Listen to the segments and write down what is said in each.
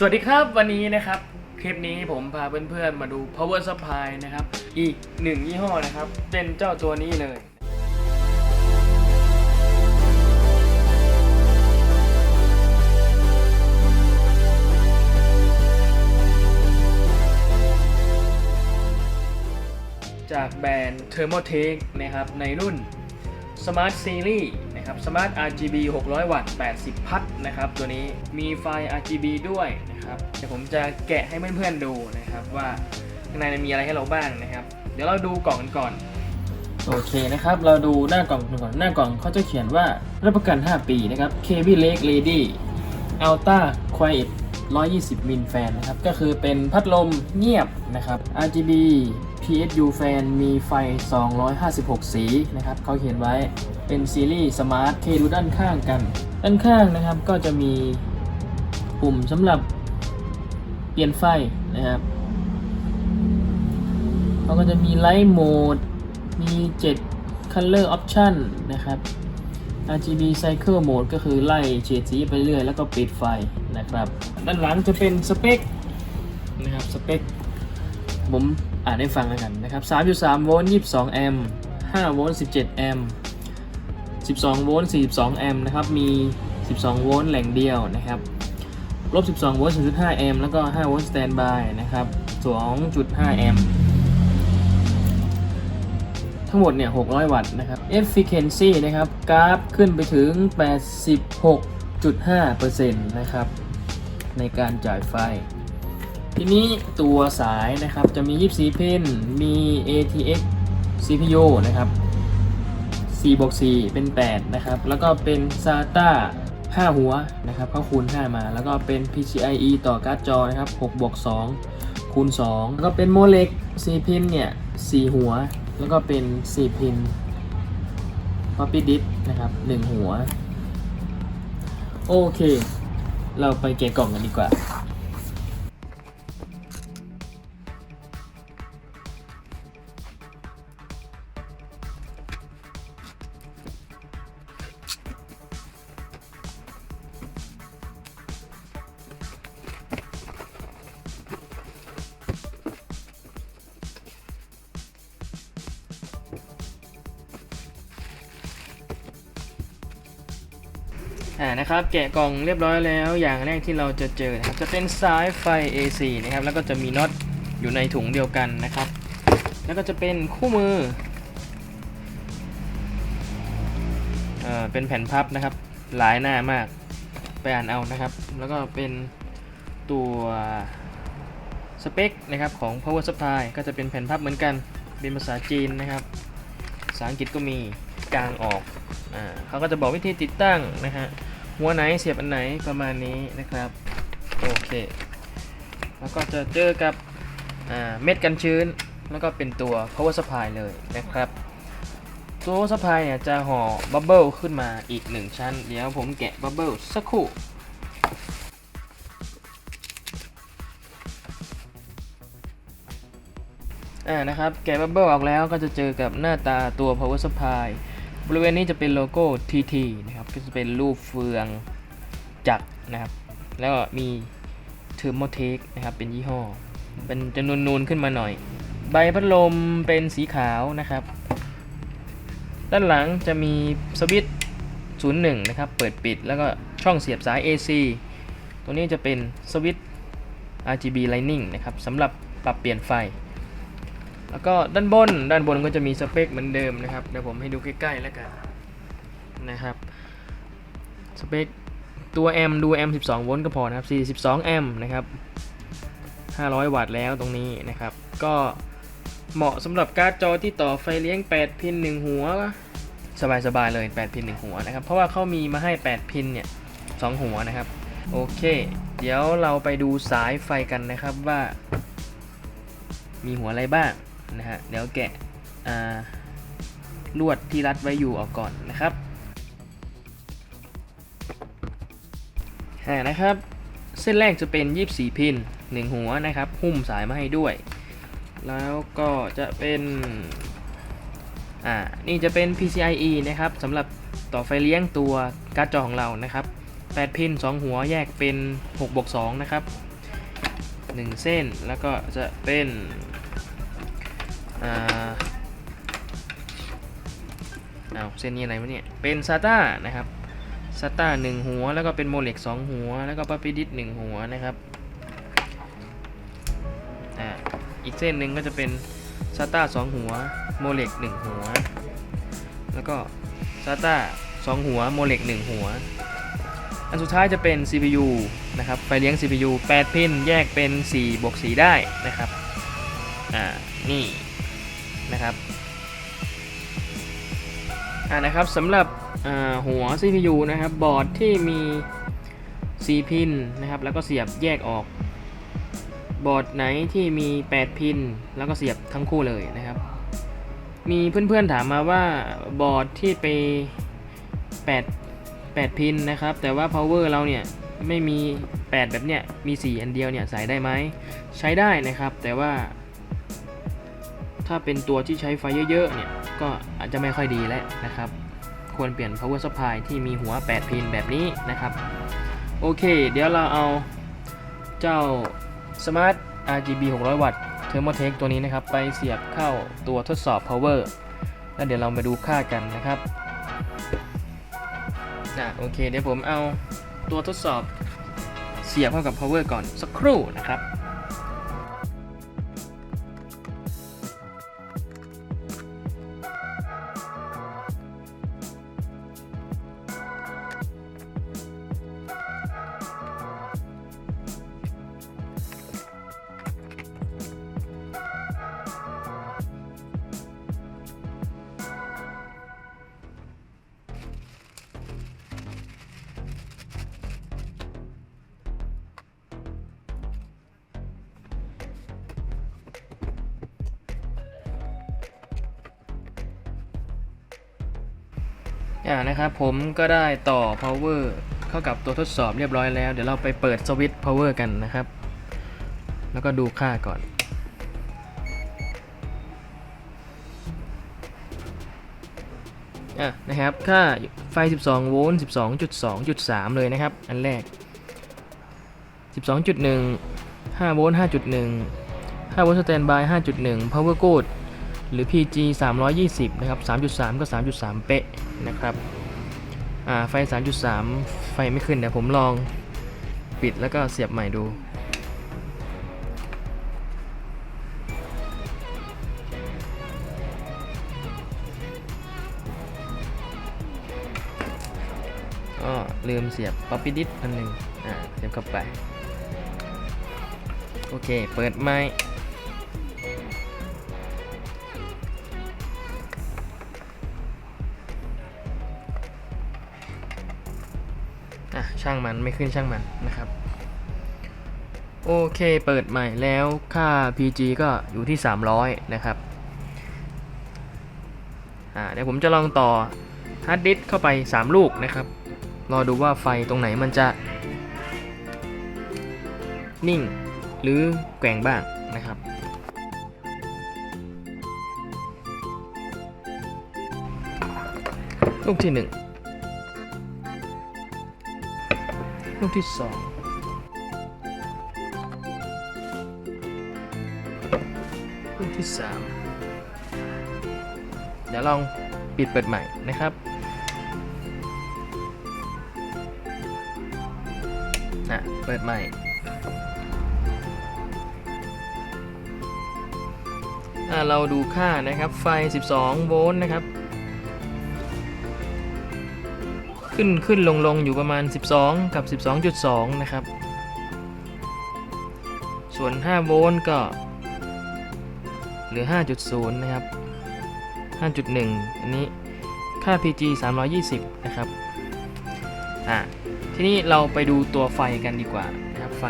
สวัสดีครับวันนี้นะครับ คลิปนี้ผมพาเพื่อนๆมาดู power supply นะครับ อีกหนึ่งยี่ห้อนะครับ เป็นเจ้าตัวนี้เลยจากแบรนด์ Thermotech นะครับ ในรุ่น Smart Series นะครับ Smart RGB 600 วัตต์ 80 พัทนะครับตัวนี้มีไฟ RGB ด้วยนะครับเดี๋ยวผมจะแกะให้เพื่อนๆดูนะครับว่าข้างในมีอะไรให้เราบ้างนะครับ เดี๋ยวเราดูกล่องกันก่อนโอเคนะครับ เราดูหน้ากล่องก่อนหน้ากล่องเขาจะเขียนว่ารับประกัน 5 ปีนะครับ KB Lake Lady Ultra Quiet 120มิลแฟนนะครับ ก็คือเป็นพัดลมเงียบนะครับ RGB PSU แฟนมีไฟ 256 สีนะครับเขาเขียนไว้ เป็นซีรีส์สมาร์ทเคดูด้านข้างกัน ด้านข้างนะครับก็จะมีปุ่มสำหรับเปลี่ยนไฟนะครับเขาก็จะมีไลท์โหมด มี 7 Color Option นะครับ RGB Cycle Mode ก็คือไล่เฉดสีไปเรื่อยแล้วก็ปิดไฟนะครับ ด้านหลังจะเป็นสเปคนะครับ สเปค ผมอ่านให้ฟังแล้วกันนะครับ 3.3 โวลต์ 22 แอมป์ 5 โวลต์ 17 แอมป์ 12 โวลต์ 42 แอมป์นะครับ มี 12 โวลต์แหล่งเดียวนะครับลบ 12 โวลต์ 0.5 แอมป์ แล้วก็ 5 โวลต์สแตนบายนะครับ 2.5 แอมป์ ทั้งหมดเนี่ย 600 วัตต์นะครับ efficiency นะครับ กราฟขึ้นไปถึง 86.5%นะครับ ในการจ่ายไฟ ทีนี้ตัวสายนะครับ จะมี 24 พิน มี ATX CPU นะครับ 4บวก4เป็น 8 นะครับ แล้วก็เป็น SATA 5 หัวนะครับเขาคูณ 5 มา แล้วก็เป็น PCIe ต่อการ์ดจอนะครับ6บวก2คูณ 2 แล้วก็เป็นโมเลก4พินเนี่ย4หัว แล้วก็เป็น 4 พิน Floppy disk นะครับ 1 หัว โอเค เราไปแกะกล่องกันดีกว่า อ่านะครับแกะกล่องเรียบร้อยแล้วอย่างแรกที่เราจะเจอนะครับจะเป็นสายไฟ AC นะครับแล้วก็จะมีน็อตอยู่ในถุงเดียวกันนะครับ แล้วก็จะเป็นคู่มือเอ่อเป็นแผ่นพับนะครับ หลายหน้ามากไปอ่านเอานะครับ แล้วก็เป็นตัวสเปคนะครับของ power supply ก็จะเป็นแผ่นพับเหมือนกันเป็นภาษาจีนนะครับภาษาอังกฤษก็มีกลางออกอ่าเขาก็จะบอกวิธีติดตั้งนะฮะ หัวไหนเสียบอันไหนประมาณนี้นะครับโอเคแล้วก็จะเจอกับเม็ดกันชื้น แล้วก็เป็นตัว power supply เลยนะครับตัว power supply เนี่ยจะห่อบับเบิลขึ้นมาอีก 1 ชั้น เดี๋ยวผมแกะบับเบิลสักครู่อ่านะครับแกะบับเบิลออกแล้วก็จะเจอกับหน้าตาตัว power supply บริเวณนี้จะเป็นโลโก้ TT นะครับ ก็จะเป็นรูปเฟืองจักรนะครับ แล้วก็มี Thermotech นะครับ เป็นยี่ห้อ เป็นจะนูนๆขึ้นมาหน่อย ใบพัดลมเป็นสีขาวนะครับ ด้านหลังจะมีสวิตช์01 นะครับ เปิดปิด แล้วก็ช่องเสียบสาย AC ตัวนี้จะเป็นสวิตช์ RGB Lighting นะครับสำหรับปรับเปลี่ยนไฟ แล้วก็ด้านบนด้านบนก็จะมีสเปคเหมือนเดิมนะครับเดี๋ยวผมให้ดูใกล้ๆแล้วกันนะครับสเปคตัวแอมดูแอม12 โวลต์ก็พอนะครับ 42 แอมนะครับ 500 วัตต์แล้วตรงนี้นะครับ ก็เหมาะสำหรับการ์ดจอที่ต่อไฟเลี้ยง 8 พิน 1 หัว สบายๆเลย 8 พิน 1 หัวนะครับ เพราะว่าเขามีมาให้ 8 พินเนี่ย 2 หัวนะครับ โอเค เดี๋ยวเราไปดูสายไฟกันนะครับว่า มีหัวอะไรบ้าง นะฮะเดี๋ยวแกะลวดที่รัดไว้อยู่ออกก่อนนะครับนะครับ เส้นแรกจะเป็น 24 พิน 1 หัวนะครับ หุ้มสายมาให้ด้วย แล้วก็จะเป็นอ่านี่จะเป็น PCIe นะครับสำหรับต่อไฟเลี้ยงตัวการ์ดจอของเรานะครับ 8 พิน 2 หัวแยกเป็น6บวก2นะครับหนึ่งเส้นแล้วก็จะเป็น อ่าเอาเส้นนี้อะไรวะเนี่ย เป็นซาต้านะครับซาต้าหนึ่งหัว แล้วก็เป็นโมเล็กสองหัว แล้วก็ปาปิดิสหนึ่งหัวนะครับ อ่า อีกเส้นหนึ่งก็จะเป็นซาต้าสองหัว โมเล็กหนึ่งหัว แล้วก็ซาต้าสองหัว โมเล็กหนึ่งหัว อันสุดท้ายจะเป็น CPU นะครับ ไฟเลี้ยง CPU 8 พิน แยกเป็น4บวก4ได้นะครับ อ่า นี่ นะครับอ่านะครับสำหรับหัว CPU นะครับบอร์ดที่มี 4 พินนะครับแล้วก็เสียบแยกออก บอร์ดไหนที่มี 8 พิน แล้วก็เสียบทั้งคู่เลยนะครับ มีเพื่อนๆถามมาว่าบอร์ดที่ไป 8 8 พินนะครับ แต่ว่า power เราเนี่ยไม่มี 8 แบบเนี้ยมี 4 อันเดียวเนี่ยใส่ได้ไหมใช้ได้นะครับ แต่ว่า ถ้าเป็นตัวที่ใช้ไฟเยอะๆเนี่ยก็อาจจะไม่ค่อยดีแล้วนะครับ ควรเปลี่ยน power supply ที่มีหัว 8 พินแบบนี้นะครับ โอเค เดี๋ยวเราเอาเจ้า smart RGB 600 วัตต์ thermotech ตัวนี้นะครับ ไปเสียบเข้าตัวทดสอบ power แล้วเดี๋ยวเรามาดูค่ากันนะครับอะโอเค เดี๋ยวผมเอาตัวทดสอบเสียบเข้ากับ power ก่อนสักครู่นะครับ อ่านะครับผมก็ได้ต่อ power เข้ากับตัวทดสอบเรียบร้อยแล้ว เดี๋ยวเราไปเปิดสวิตช์ power กันนะครับ แล้วก็ดูค่าก่อนอะนะครับ ค่าไฟ 12 โวลต์ 12.2.3 เลยนะครับ อันแรก 12.1 5 โวลต์ 5.1 5 โวลต์สแตนบาย 5.1 power good หรือ PG 320 นะครับ 3.3 ก็ 3.3 เป๊ะนะครับ อ่า ไฟ 3.3 ไฟไม่ขึ้นเดี๋ยวผมลองปิดแล้วก็เสียบใหม่ดู ก็ลืมเสียบป๊อปปี้ดิสอันหนึ่งอ่า เสียบเข้าไป โอเค เปิดไม้ ช่างมันไม่ขึ้นช่างมันนะครับ โอเคเปิดใหม่แล้วค่า PG ก็อยู่ที่ 300 นะครับอ่าเดี๋ยวผมจะลองต่อฮาร์ดดิสเข้าไป 3 ลูกนะครับ รอดูว่าไฟตรงไหนมันจะ นิ่งหรือแกว่งบ้างนะครับ ลูกที่ 1 ลูกที่สองลูกที่สามเดี๋ยวลองปิดเปิดใหม่นะครับนะเปิดใหม่เราดูค่านะครับไฟ 12 โวลต์นะครับ ขึ้นขึ้นลงลงอยู่ประมาณ 12 กับ 12.2 นะครับ ส่วน 5 โวลต์ก็หลือ 5.0 นะครับ 5.1 อันนี้ค่า PG 320 นะครับ อะ ทีนี้เราไปดูตัวไฟกันดีกว่านะครับไฟ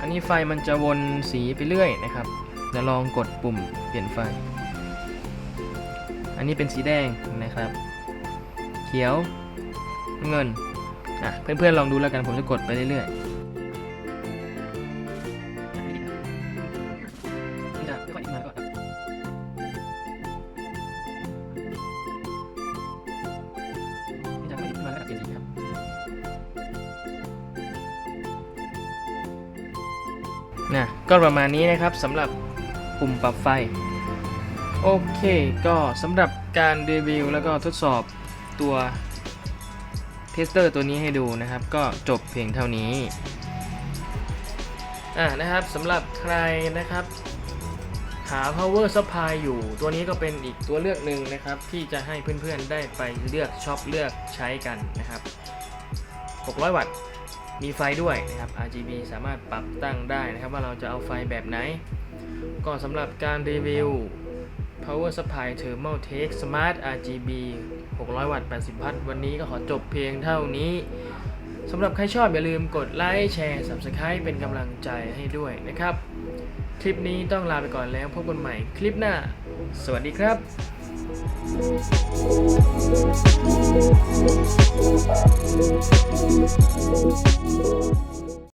อันนี้ไฟมันจะวนสีไปเรื่อยนะครับเดี๋ยวลองกดปุ่มเปลี่ยนไฟ อันนี้เป็นสีแดงนะครับ เขียวเงินอะเพื่อนๆลองดูแล้วกันผมจะกดไปเรื่อยๆมันจะค่อยๆมาก่อนครับมันจะค่อยๆมาแล้วก็เปลี่ยนสีครับนะก็ประมาณนี้นะครับสำหรับปุ่มปรับไฟ โอเคก็สำหรับการรีวิวแล้วก็ทดสอบตัวเทสเตอร์ตัวนี้ให้ดูนะครับ ก็จบเพียงเท่านี้อ่านะครับสำหรับใครนะครับ หา power supply อยู่ ตัวนี้ก็เป็นอีกตัวเลือกหนึ่งนะครับ ที่จะให้เพื่อนๆได้ไปเลือกช็อปเลือกใช้กันนะครับ 600 วัตต์มีไฟด้วยนะครับ RGB สามารถปรับตั้งได้นะครับ ว่าเราจะเอาไฟแบบไหน ก็สำหรับการรีวิว Power Supply Thermal Take Smart RGB 600 วัตต์ 80 พัทวันนี้ก็ขอจบเพียงเท่านี้สำหรับใครชอบอย่าลืมกดไลค์แชร์ Subscribe เป็นกำลังใจให้ด้วยนะครับ คลิปนี้ต้องลาไปก่อนแล้วพบกันใหม่คลิปหน้า สวัสดีครับ